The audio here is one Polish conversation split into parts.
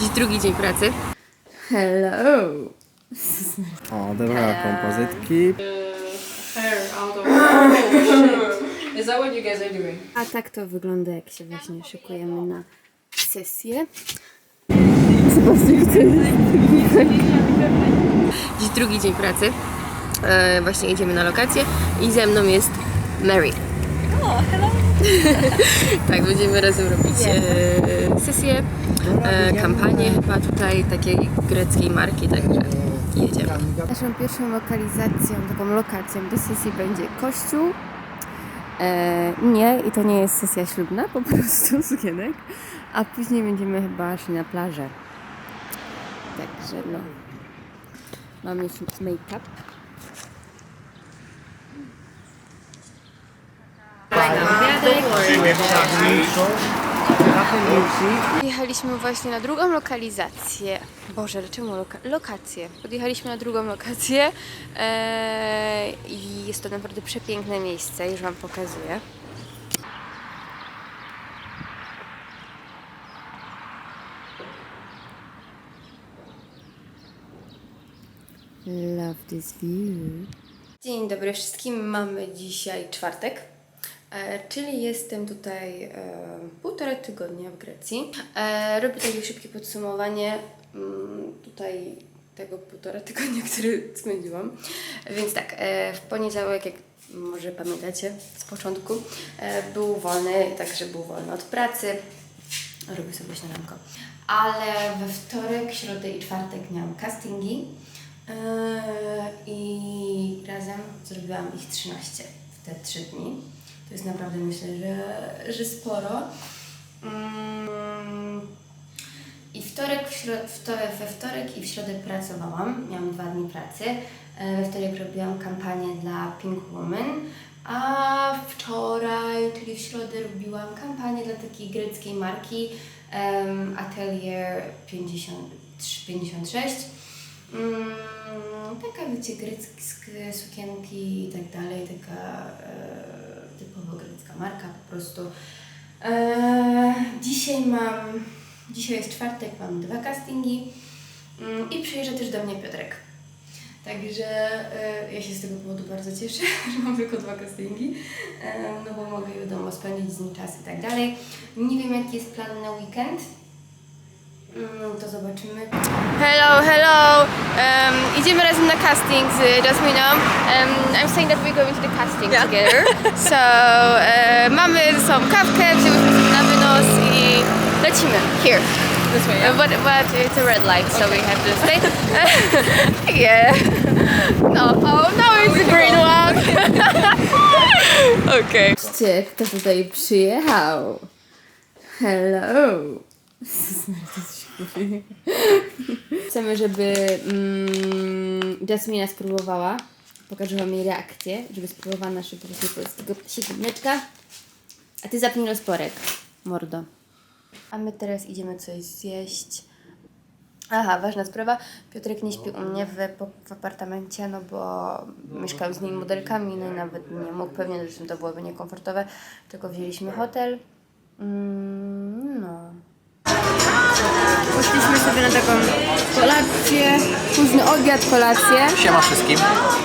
Dziś drugi dzień pracy. Hello! O, dobra, kompozytki. hair out of oh, shit. Is that what you guys are doing? A tak to wygląda, jak się właśnie szykujemy na sesję. Dziś drugi dzień pracy. E, właśnie jedziemy na lokację i ze mną jest Mary. tak, będziemy razem robić e, sesję, e, kampanię chyba tutaj takiej greckiej marki, także jedziemy. Naszą pierwszą lokalizacją, taką lokacją do sesji będzie kościół. E, nie, i to nie jest sesja ślubna, po prostu sukienek. A później będziemy chyba szli na plażę. Także no. Mam jeszcze make-up. Jechaliśmy właśnie na drugą lokalizację. Boże, czemu loka lokację? Podjechaliśmy na drugą lokację eee, i jest to naprawdę przepiękne miejsce, już Wam pokazuję. Love this view. Dzień dobry wszystkim. Mamy dzisiaj czwartek, czyli jestem tutaj e, półtora tygodnia w Grecji. E, robię takie szybkie podsumowanie mm, tutaj tego półtora tygodnia, który spędziłam. Więc tak, e, w poniedziałek, jak może pamiętacie z początku, e, był wolny, także był wolny od pracy. Robię sobie śniadanko. Ale we wtorek, środę i czwartek miałam castingi. I razem zrobiłam ich 13 w te 3 dni. To jest naprawdę myślę, że, że sporo. Mm, I wtorek, w środ- w to, we wtorek i w środę pracowałam. Miałam dwa dni pracy. E, We wtorek robiłam kampanię dla Pink Woman, a wczoraj, czyli w środę, robiłam kampanię dla takiej greckiej marki em, Atelier 50, 56. Mm, taka wiecie, greckie sukienki i tak dalej, taka e, marka po prostu. E, dzisiaj mam, dzisiaj jest czwartek, mam dwa castingi mm, i przyjeżdża też do mnie Piotrek. Także e, ja się z tego powodu bardzo cieszę, że mam tylko dwa castingi, e, no bo mogę wiadomo spędzić z nim czas i tak dalej. Nie wiem jaki jest plan na weekend, to zobaczymy. Hello, hello! Um, idziemy razem na casting z Jasminą. Um, I'm saying that we're going to the casting together. So, e, mamy ze sobą kawkę, wzięłyśmy sobie na wynos i lecimy. Here. This way, Uh, but, but it's a red light, so we have to stay. yeah. No, oh, no, it's a green one. okay. Patrzcie, kto tutaj przyjechał. Hello. Chcemy, żeby mm, Jasmina spróbowała. Pokażę wam jej reakcję, żeby spróbowała naszego polskiego siedemeczka. A ty zapnij rozporek, mordo. A my teraz idziemy coś zjeść. Aha, ważna sprawa. Piotrek nie śpi u mnie w, w apartamencie, no bo mieszkał z nim modelkami, no i nawet nie mógł, pewnie zresztą to byłoby niekomfortowe, tylko wzięliśmy hotel. Mm, no. Poszliśmy sobie na taką kolację, późny obiad, kolację. Siema wszystkim.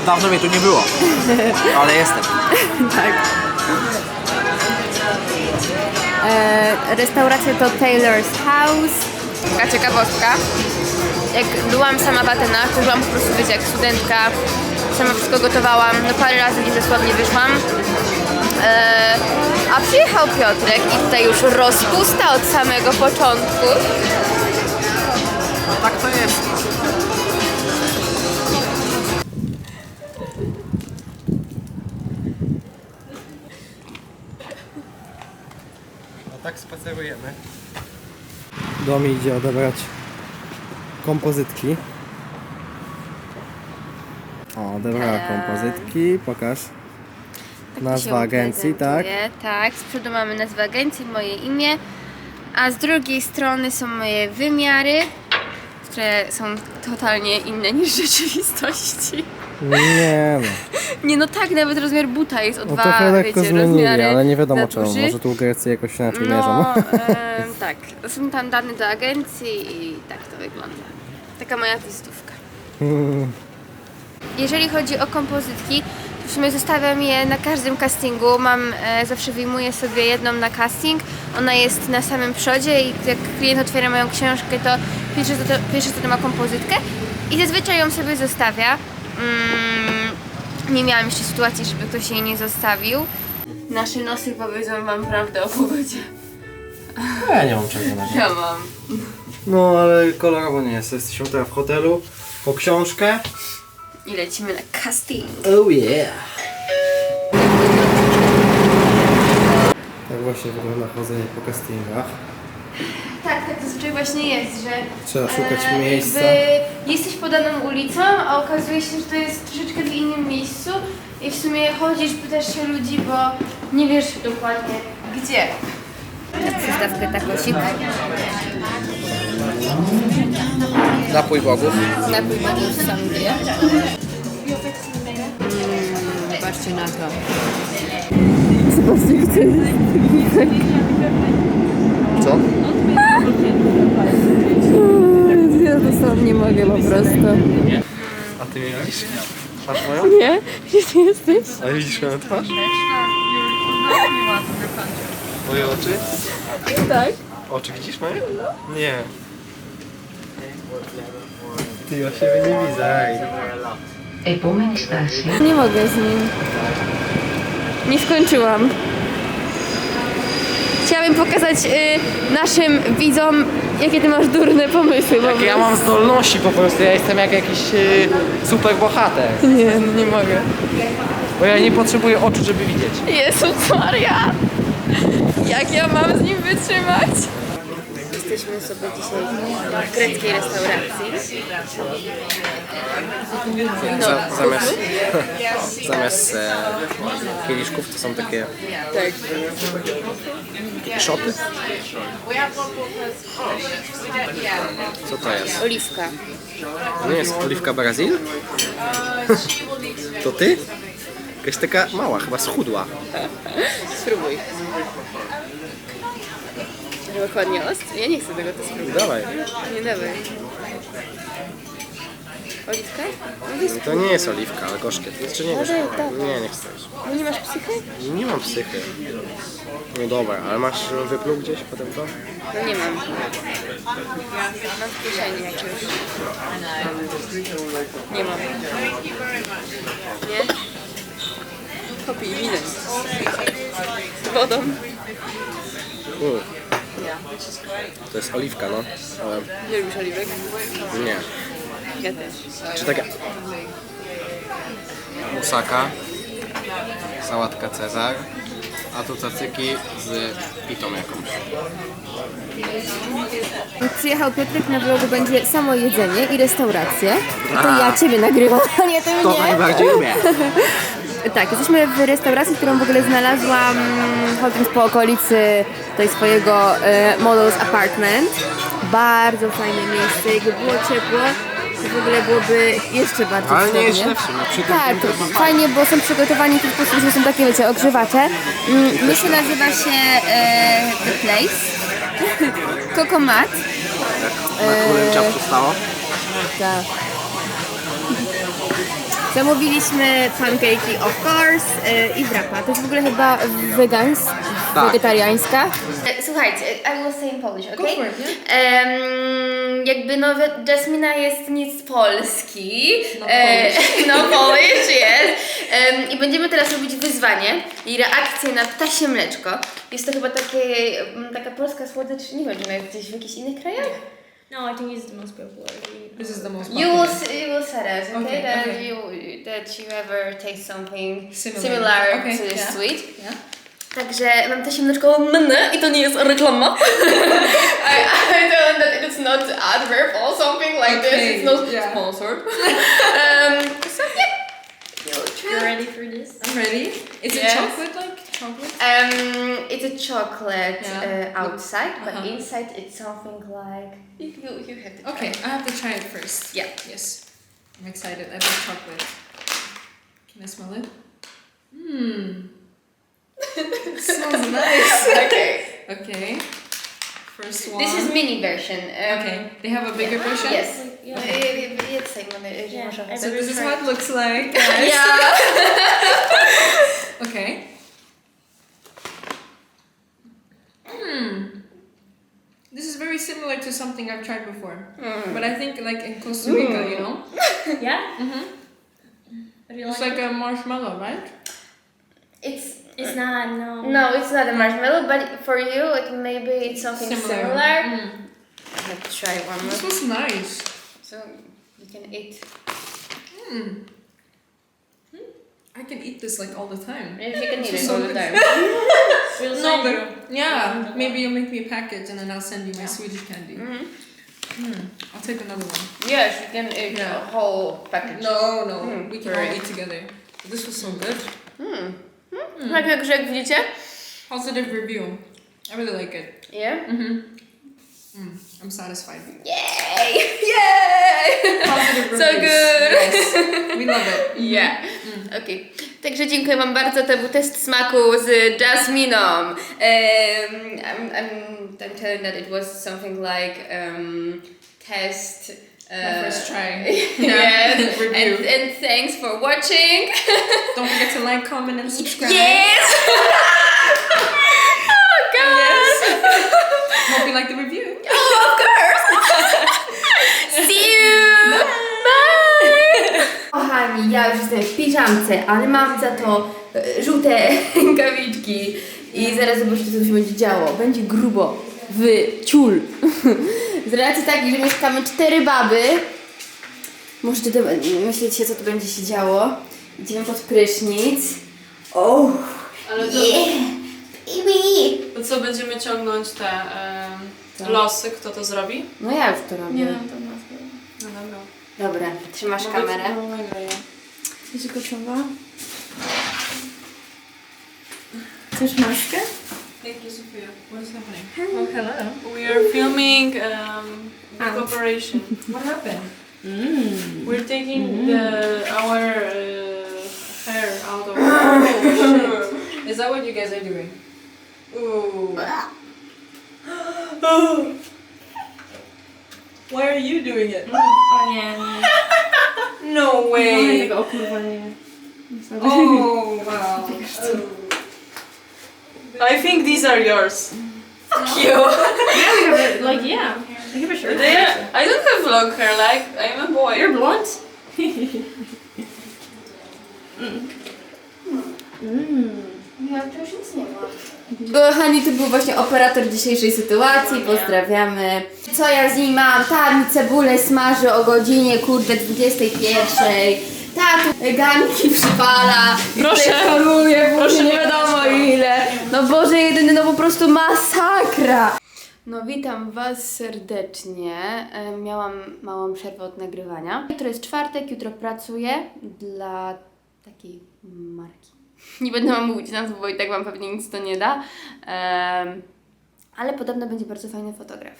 Dawno mnie tu nie było, ale jestem. tak. E, restauracja to Taylor's House. Taka ciekawostka. Jak byłam sama w Atenach, to byłam po prostu, wiecie, jak studentka. Sama wszystko gotowałam. No parę razy gdzieś dosłownie wyszłam. E, a przyjechał Piotrek i tutaj już rozpusta od samego początku. Tak to jest. No tak spacerujemy. Domi idzie odebrać kompozytki. O, odebrała kompozytki, pokaż. Tak Nazwa się agencji, tak? prezentuje. Tak, z przodu mamy nazwę agencji, moje imię, a z drugiej strony są moje wymiary, które są totalnie inne niż w rzeczywistości. Nie no. Nie no tak, nawet rozmiar buta jest o No dwa, trochę lekko wiecie, zmienili, rozmiary ale nie wiadomo za czemu. duży. Może tu Grecy jakoś inaczej mierzą. No, em, tak. Są tam dane do agencji i tak to wygląda. Taka moja wizytówka. Jeżeli chodzi o kompozytki, to w sumie zostawiam je na każdym castingu. Mam, e, zawsze wyjmuję sobie jedną na casting. Ona jest na samym przodzie i jak klient otwiera moją książkę, to pierwsze co to, pierwsze co to ma kompozytkę i zazwyczaj ją sobie zostawia. Mm, nie miałam jeszcze sytuacji, żeby ktoś jej nie zostawił. Nasze nosy powiedzą wam prawdę o pogodzie. Ja nie mam czego na Ja mam. No ale kolorowo nie jest. Jesteśmy teraz w hotelu po książkę. I lecimy na casting. Oh yeah! Tak właśnie wygląda chodzenie po castingach. Właśnie jest, że Trzeba szukać e, miejsca. Jakby jesteś podaną ulicą, a okazuje się, że to jest troszeczkę w innym miejscu i w sumie chodzisz, pytasz się ludzi, bo nie wiesz dokładnie gdzie. Przystawkę takosik. Napój bogów. Napój bogów sangria. Patrzcie na to. Co? Ja to sam nie mogę po prostu. A ty mnie widzisz? Masz moją? Nie? Gdzie jesteś? A widzisz moją twarz? Moje oczy? Tak. Oczy widzisz moje? Nie. Ty ja siebie nie widzę, ej. Nie mogę z nim. Nie skończyłam. Chciałabym pokazać y, naszym widzom, jakie ty masz durne pomysły. po Ja mam zdolności po prostu, ja jestem jak jakiś y, super bohater. Nie, no nie mogę. Bo ja nie potrzebuję oczu, żeby widzieć. Jezus Maria! Jak ja mam z nim wytrzymać? Jesteśmy sobie dzisiaj w greckiej restauracji. Za, zamiast zamiast e, kieliszków to są takie tak. szoty. Co to jest? Oliwka. To nie jest oliwka Brazil? To ty? Jakaś taka mała, chyba schudła. Spróbuj. Dokładnie ostry? Ja nie chcę tego, to spróbuj. Dawaj. Nie dawaj. Oliwka? No to nie jest oliwka, ale gorzkie. Czy nie daj, dawaj. Nie, nie chcesz. No nie masz psychy? Nie mam psychy. No dobra, ale masz wypluł gdzieś potem to? No nie mam. Mam w kieszeni jakiegoś. Nie mam. Nie? Kopi, widać. Z wodą. U. To jest oliwka, no. Ale Nie lubisz oliwek? nie. Ja też. Czy taka... Musaka, sałatka Cezar, a tu cacyki z pitą jakąś. Przyjechał Piotrek, na vlogu będzie samo jedzenie i restauracje. To A. ja Ciebie nagrywam, a nie Ty To mnie. najbardziej lubię. Tak, jesteśmy w restauracji, którą w ogóle znalazłam mm, chodząc po okolicy tej swojego e, Models Apartment. Bardzo fajne miejsce, jakby było ciepło, to w ogóle byłoby jeszcze bardziej Ale nie jest źle w sumie. Tym Tak, fajnie, bo są przygotowani w ten sposób, że są takie, wiecie, ogrzewacze. Mm, Miejsce nazywa się e, The Place. Coco Mat. Na którym ciapku stało? Tak. Zamówiliśmy pancake'i of course e, i wrapa. To jest w ogóle chyba wegans, Tak. wegetariańska. Słuchajcie, I will say in Polish, for it, Em, jakby no, Jasmina jest nic z Polski. No Polish. no Polish jest. Em, I będziemy teraz robić wyzwanie i reakcję na ptasie mleczko. Jest to chyba takie, mm, taka polska słodycz, nie wiem, czy ona jest gdzieś w jakichś innych krajach? No, I think it's the most popular. This is the most You will, popular. you will say us, okay? Okay, that, okay. You, that you ever taste something Similar. similar, Okay, to yeah. sweet. Yeah. Także mam też mleczko mnie i to nie jest reklama. I, I don't that it's not adverb or something like this. It's not yeah. sponsored. um, so yeah. You ready for this? I'm ready. Is Yes. it chocolate like chocolate? Um, it's a chocolate Yeah. uh, outside, but Uh-huh. inside it's something like you, you, you have to try. Okay, I have to try it first. Yeah. Yes. I'm excited. I love chocolate. Can I smell it? Mmm. Smells nice. Okay. Okay. First one. This is mini version. Um, Okay. They have a bigger version? Yes. Yeah. Jedz sobie, mamy, że Yeah, So this is what it looks like. guys. Yeah. Okay. Hmm. This is very similar to something I've tried before. But I think like in Costa Rica, you know? Yeah? Mm-hmm. What It's like? like a marshmallow, right? It's It's not, no. no, it's not a marshmallow, but for you, it maybe it's something similar. Mm. I have to try one This was nice. So you can eat. Hmm. I can eat this like all the time. If you can eat This it is all the time. We'll No, but you. yeah, maybe you'll make me a package and then I'll send you my Swedish candy. Mhm. Hmm. I'll take another one. Yes, you can eat Yeah. a whole package. No, no, Mm, we can all right. eat together. This was so good. Hmm. Hmm. Tak jak widzicie? Positive review. I really like it. Yeah. Mm-hmm. Mm, I'm satisfied. Yay! Yay! Positive So reviews. good. Yes, we love it. Yeah. Mm. Okej. Także dziękuję Wam bardzo. To był test smaku z Jasminą. Um, I'm, I'm, I'm telling that it was something like um, test. My Uh, first try. yes. Review. and, and thanks for watching. Don't forget to like, comment, and subscribe. Yes! oh god! Yes. Hope you like the review. Oh, of course! See you! Bye! Kochani, ja już jestem w piżamce, ale mam za to e, żółte rękawiczki i zaraz zobaczycie, co się będzie działo. Będzie grubo w ciul. Z racji takiej, że mieszkamy cztery baby, możecie do- myśleć się, co tu będzie się działo. Idziemy pod prysznic. Oh, Ale to, yeah, baby! to co, będziemy ciągnąć te Co? losy? Kto to zrobi? No ja już to robię. to not good. No dobra. Dobra, trzymasz kamerę. No, nagraj. Jesteś gotowa? Chcesz maskę? Thank you, Sophia. What is happening? Oh, hello. We are filming um, Ah. big operation. What happened? We're taking the, our uh, hair out of. Oh, shit. Is that what you guys are doing? Ooh. Why are you doing it? O nie, nie. No way. tego, o kurwa, nie. Sorry. Oh wow. I think these are yours. Fuck you. Yeah, we have it, like, yeah. I give a shirt. They are, I don't have long hair. Like I'm a boy. You're blonde? Kochani, to był właśnie operator dzisiejszej sytuacji, pozdrawiamy. Co ja z nim mam? Tam cebulę smaży o godzinie, kurde, 21. Tatu ganki przypala. Proszę. Choruje, Proszę nie wiadomo ile. No Boże, jedyny, no po prostu masakra. No witam Was serdecznie. E, Miałam małą przerwę od nagrywania. Jutro jest czwartek, jutro pracuję dla takiej marki. Nie będę Wam mówić nazwy, bo i tak Wam pewnie nic to nie da. Em, ale podobno będzie bardzo fajny fotograf.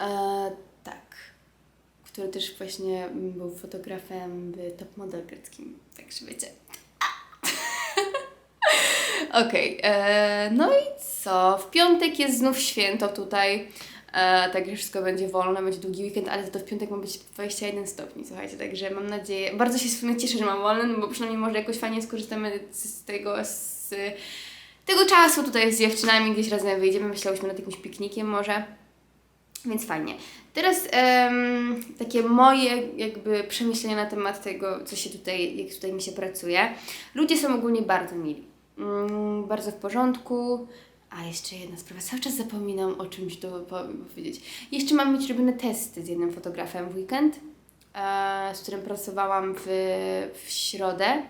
E, tak. Który też właśnie mm, był fotografem w Top Model greckim. Także wiecie. Okej, e, no i co? W piątek jest znów święto tutaj. E, także wszystko będzie wolne, będzie długi weekend, ale to w piątek ma być 21 stopni, słuchajcie, także mam nadzieję, bardzo się w sumie cieszę, że mam wolne, no bo przynajmniej może jakoś fajnie skorzystamy z tego, z tego czasu tutaj z dziewczynami, gdzieś razem wyjdziemy, myślałyśmy nad jakimś piknikiem może, więc fajnie. Teraz em, takie moje jakby przemyślenia na temat tego, co się tutaj, jak tutaj mi się pracuje. Ludzie są ogólnie bardzo mili. Mm, bardzo w porządku. A jeszcze jedna sprawa, cały czas zapominam o czymś po- powiedzieć. Jeszcze mam mieć robione testy z jednym fotografem w weekend, e, z którym pracowałam w, w środę.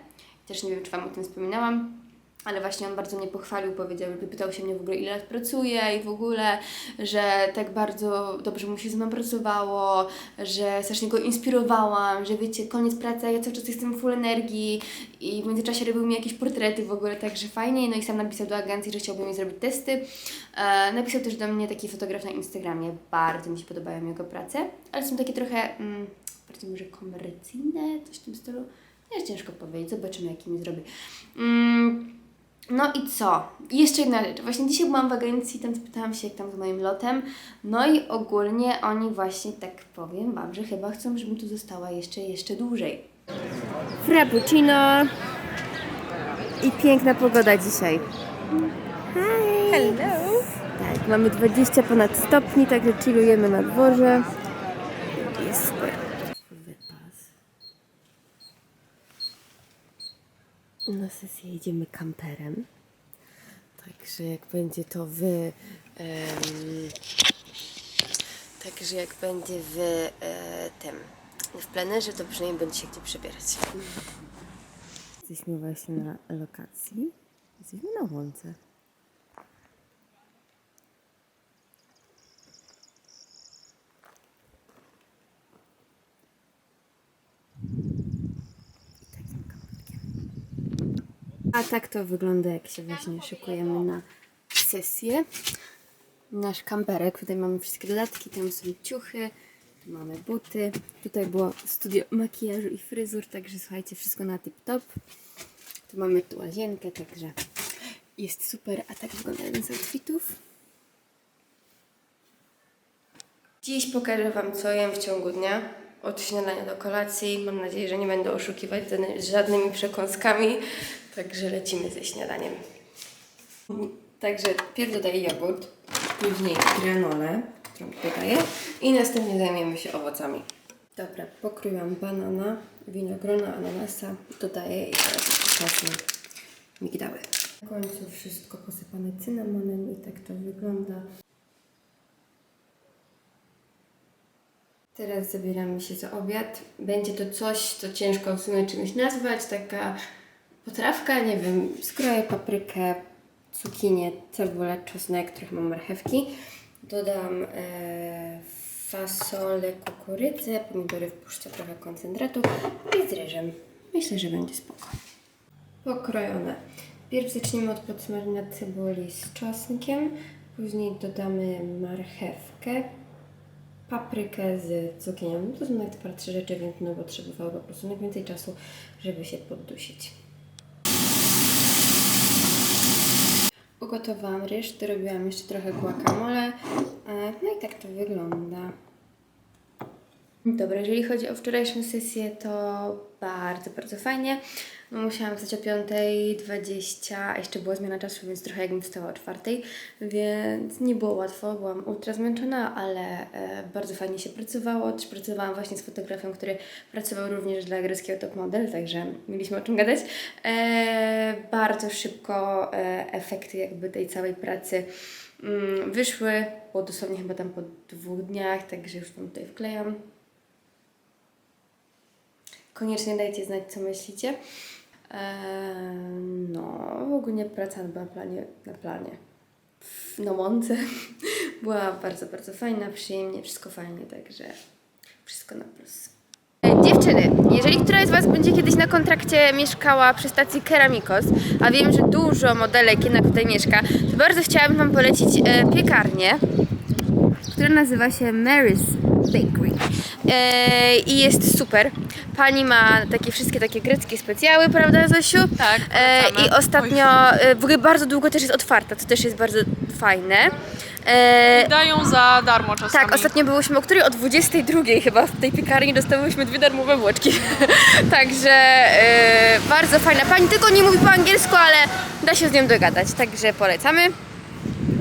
Też nie wiem, czy Wam o tym wspominałam. Ale właśnie on bardzo mnie pochwalił, powiedział, pytał się mnie w ogóle ile lat pracuję i w ogóle, że tak bardzo dobrze mu się ze mną pracowało, że strasznie go inspirowałam, że wiecie, koniec pracy, ja cały czas jestem full energii i w międzyczasie robił mi jakieś portrety w ogóle, także fajnie, no i sam napisał do agencji, że chciałby mi zrobić testy. E, napisał też do mnie taki fotograf na Instagramie, bardzo mi się podobają jego prace, ale są takie trochę, mm, bardziej może komercyjne, coś w tym stylu. Jest ciężko powiedzieć, zobaczymy jaki mi zrobi. Mm, no i co? I jeszcze jedna rzecz. Właśnie dzisiaj byłam w agencji, tam spytałam się jak tam z moim lotem. No i ogólnie oni właśnie tak powiem Wam, że chyba chcą, żebym tu została jeszcze, jeszcze dłużej. Frappuccino i piękna pogoda dzisiaj. Hi! Hello! Tak, mamy 20 ponad stopni, także chillujemy na dworze. Jest super. Wypas. Na sesję jedziemy kamperem. Także jak będzie to wy. em, także jak będzie w e, tym. W plenerze, to przynajmniej będzie się gdzie przebierać. Jesteśmy właśnie na lokacji. Jesteśmy na łące. A tak to wygląda, jak się właśnie szykujemy na sesję. Nasz kamperek, tutaj mamy wszystkie dodatki, tam są ciuchy, tu mamy buty. Tutaj było studio makijażu i fryzur, także słuchajcie, wszystko na tip-top. Tu mamy tu łazienkę, także jest super. A tak wygląda jeden z outfitów. Dziś pokażę Wam, co jem w ciągu dnia. Od śniadania do kolacji. Mam nadzieję, że nie będę oszukiwać żadnymi przekąskami. Także lecimy ze śniadaniem. Także pierw dodaję jogurt, później granolę, którą tutaj daję i następnie zajmiemy się owocami. Dobra, pokryłam banana, winogrona, ananasa, dodaję i teraz czasem migdały. Na końcu wszystko posypane cynamonem i tak to wygląda. Teraz zabieramy się za obiad. Będzie to coś, co ciężko w sumie czymś nazwać, taka potrawka, nie wiem, skroję paprykę, cukinię, cebulę, czosnek, trochę mam marchewki. Dodam e, fasolę, kukurydzę, pomidory wpuszczę trochę koncentratu i z. Myślę, że będzie spoko. Pokrojone. Pierw zaczniemy od podsmażenia cebuli z czosnkiem, później dodamy marchewkę, paprykę z cukinią. To są najtwardsze rzeczy, więc no potrzebowały po prostu najwięcej czasu, żeby się poddusić. Ugotowałam ryż, dorobiłam jeszcze trochę guacamole. E, No i tak to wygląda. Dobra, jeżeli chodzi o wczorajszą sesję, to bardzo, bardzo fajnie. No, musiałam wstać o 5.20, a jeszcze była zmiana czasu, więc trochę jakbym wstała o 4.00, więc nie było łatwo, byłam ultra zmęczona, ale e, bardzo fajnie się pracowało. Też pracowałam właśnie z fotografem, który pracował również dla greckiego top model, także mieliśmy o czym gadać. E, bardzo szybko e, efekty jakby tej całej pracy mm, wyszły, było dosłownie chyba tam po dwóch dniach, także już Wam tutaj wklejam. Koniecznie dajcie znać, co myślicie. No, ogólnie praca na planie, na planie, na łące była bardzo, bardzo fajna, przyjemnie, wszystko fajnie, także wszystko na plus. E, Dziewczyny, jeżeli któraś z Was będzie kiedyś na kontrakcie mieszkała przy stacji Keramikos, a wiem, że dużo modelek jednak tutaj mieszka, to bardzo chciałabym Wam polecić e, piekarnię, która nazywa się Mary's Bakery. E, I jest super. Pani ma takie wszystkie takie greckie specjały, prawda Zosiu? Tak, E. I ostatnio, e, w ogóle bardzo długo też jest otwarta, to też jest bardzo fajne. E, Dają za darmo czasami. tak, ostatnio byłyśmy o której? O 22 chyba w tej piekarni dostałyśmy dwie darmowe bułeczki. Także bardzo fajna pani, tylko nie mówi po angielsku, ale da się z nią dogadać, także polecamy.